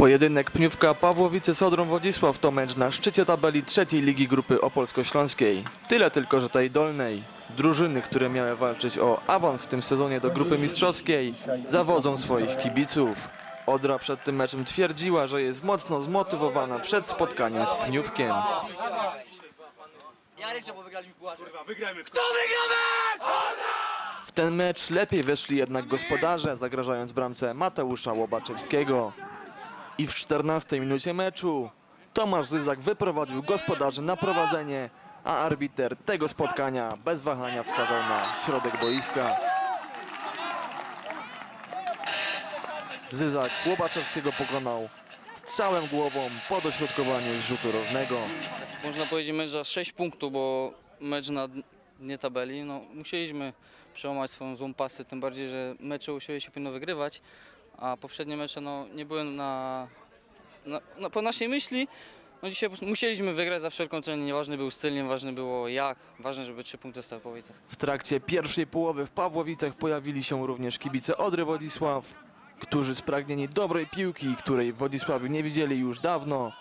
Pojedynek Pniówka Pawłowice Sodrą Wodzisław to mecz na szczycie tabeli trzeciej ligi grupy opolsko-śląskiej. Tyle tylko, że tej dolnej. Drużyny, które miały walczyć o awans w tym sezonie do grupy mistrzowskiej, zawodzą swoich kibiców. Odra przed tym meczem twierdziła, że jest mocno zmotywowana przed spotkaniem z Pniówkiem. Jaryczę, bo wygrali w Pułacze. W ten mecz lepiej weszli jednak gospodarze, zagrażając bramce Mateusza Łobaczewskiego. I w 14 minucie meczu Tomasz Zyzak wyprowadził gospodarzy na prowadzenie, a arbiter tego spotkania bez wahania wskazał na środek boiska. Zyzak Łobaczewskiego pokonał strzałem głową po dośrodkowaniu z rzutu rożnego. Można powiedzieć mecz za 6 punktów, bo mecz na dnie tabeli, no musieliśmy przełamać swoją złą pasę, tym bardziej, że mecze u siebie się powinno wygrywać, a poprzednie mecze no, nie były na, na, na, po naszej myśli. No dzisiaj musieliśmy wygrać za wszelką cenę, nieważny był styl, nieważne było jak, ważne, żeby trzy punkty zostały po Łowicach. W trakcie pierwszej połowy w Pawłowicach pojawili się również kibice Odry Wodisław, którzy spragnieni dobrej piłki, której w Wodzisławiu nie widzieli już dawno,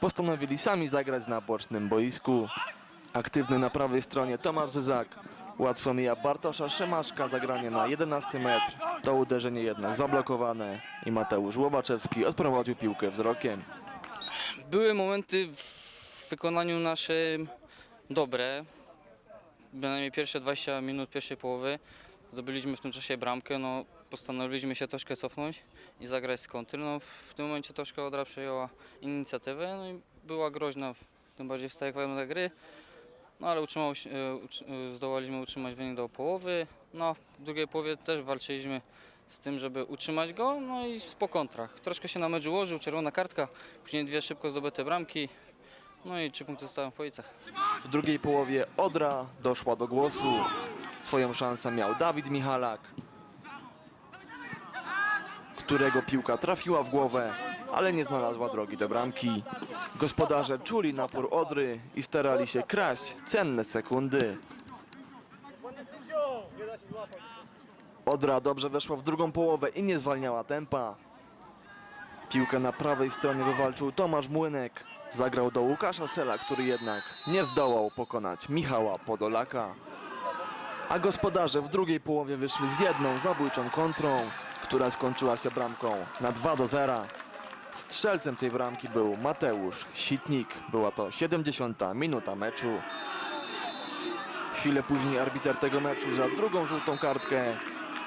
postanowili sami zagrać na bocznym boisku. Aktywny na prawej stronie Tomasz Zyzak łatwo mija Bartosza Szemaszka, zagranie na 11 metr. To uderzenie jednak zablokowane i Mateusz Łobaczewski odprowadził piłkę wzrokiem. Były momenty w wykonaniu naszym dobre. Bynajmniej pierwsze 20 minut pierwszej połowy. Zdobyliśmy w tym czasie bramkę. No, postanowiliśmy się troszkę cofnąć i zagrać z kontry. No, w tym momencie troszkę Odra przejęła inicjatywę no i była groźna, tym bardziej w stałych gry. No ale utrzymał, e, e, zdołaliśmy utrzymać wynik do połowy. No, w drugiej połowie też walczyliśmy z tym, żeby utrzymać go, no i po kontrach. Troszkę się na mecz ułożył, czerwona kartka, później dwie szybko zdobyte bramki, no i trzy punkty zostały w Policach. W drugiej połowie Odra doszła do głosu. Swoją szansę miał Dawid Michalak, którego piłka trafiła w głowę, ale nie znalazła drogi do bramki. Gospodarze czuli napór Odry i starali się kraść cenne sekundy. Odra dobrze weszła w drugą połowę i nie zwalniała tempa. Piłkę na prawej stronie wywalczył Tomasz Młynek. Zagrał do Łukasza Sela, który jednak nie zdołał pokonać Michała Podolaka. A gospodarze w drugiej połowie wyszli z jedną zabójczą kontrą, która skończyła się bramką na 2 do 0. Strzelcem tej bramki był Mateusz Sitnik. Była to 70 minuta meczu. Chwilę później arbiter tego meczu za drugą żółtą kartkę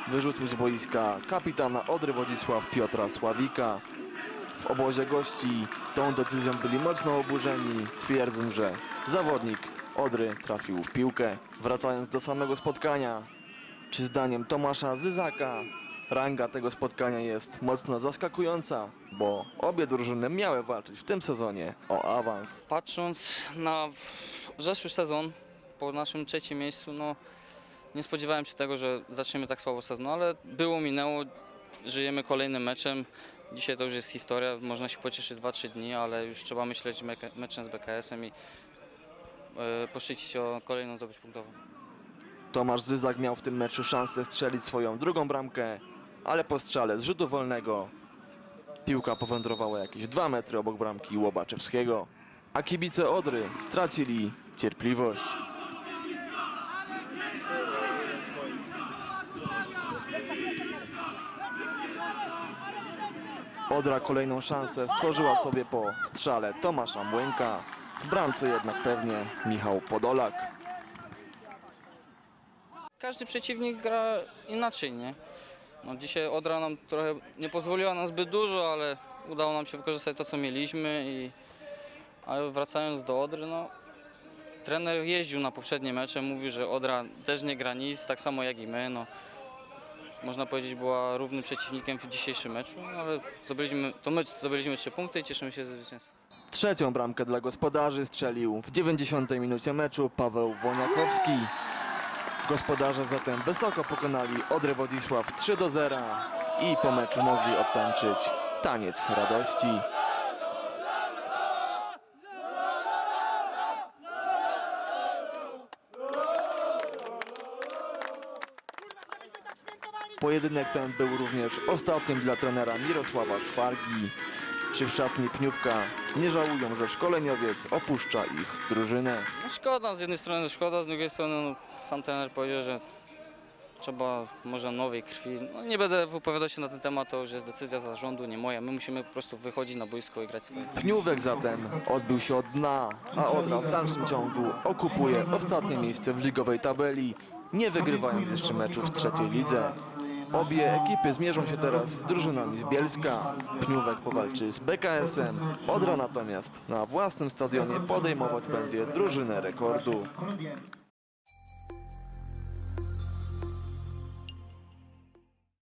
wyrzucił z boiska kapitana Odry Wodzisław Piotra Sławika. W obozie gości tą decyzją byli mocno oburzeni, twierdząc, że zawodnik Odry trafił w piłkę. Wracając do samego spotkania, czy zdaniem Tomasza Zyzaka ranga tego spotkania jest mocno zaskakująca, bo obie drużyny miały walczyć w tym sezonie o awans. Patrząc na zeszły sezon, po naszym trzecim miejscu, no nie spodziewałem się tego, że zaczniemy tak słabo sezon, no, ale było, minęło, żyjemy kolejnym meczem. Dzisiaj to już jest historia, można się pocieszyć 2-3 dni, ale już trzeba myśleć meczem z BKS-em i e, poszczycić o kolejną zdobyć punktową. Tomasz Zyzak miał w tym meczu szansę strzelić swoją drugą bramkę, ale po strzale z rzutu wolnego piłka powędrowała jakieś 2 metry obok bramki Łobaczewskiego, a kibice Odry stracili cierpliwość. Odra kolejną szansę stworzyła sobie po strzale Tomasza Młynka. W bramce jednak pewnie Michał Podolak. Każdy przeciwnik gra inaczej, nie? No dzisiaj Odra nam trochę nie pozwoliła nam zbyt dużo, ale udało nam się wykorzystać to, co mieliśmy i ale wracając do Odry, no trener jeździł na poprzednie mecze, mówił, że Odra też nie gra nic, tak samo jak i my, no. Można powiedzieć, była równym przeciwnikiem w dzisiejszym meczu, no, ale zdobyliśmy, to my zdobyliśmy trzy punkty i cieszymy się ze zwycięstwa. Trzecią bramkę dla gospodarzy strzelił w 90 minucie meczu Paweł Woniakowski. Gospodarze zatem wysoko pokonali Odrę Wodisław 3 do 0 i po meczu mogli odtańczyć taniec radości. Pojedynek ten był również ostatnim dla trenera Mirosława Szwargi. czy w szatni Pniówka nie żałują, że szkoleniowiec opuszcza ich drużynę. No szkoda, z jednej strony szkoda, z drugiej strony no, sam trener powiedział, że trzeba może nowej krwi. No, nie będę wypowiadał się na ten temat, to już jest decyzja zarządu, nie moja. My musimy po prostu wychodzić na boisko i grać swoje. Pniówek zatem odbił się od dna, a Odra w dalszym ciągu okupuje ostatnie miejsce w ligowej tabeli, nie wygrywając jeszcze meczu w trzeciej lidze. Obie ekipy zmierzą się teraz z drużynami z Bielska. Pniówek powalczy z BKS-em, Odra natomiast na własnym stadionie podejmować będzie drużynę rekordu.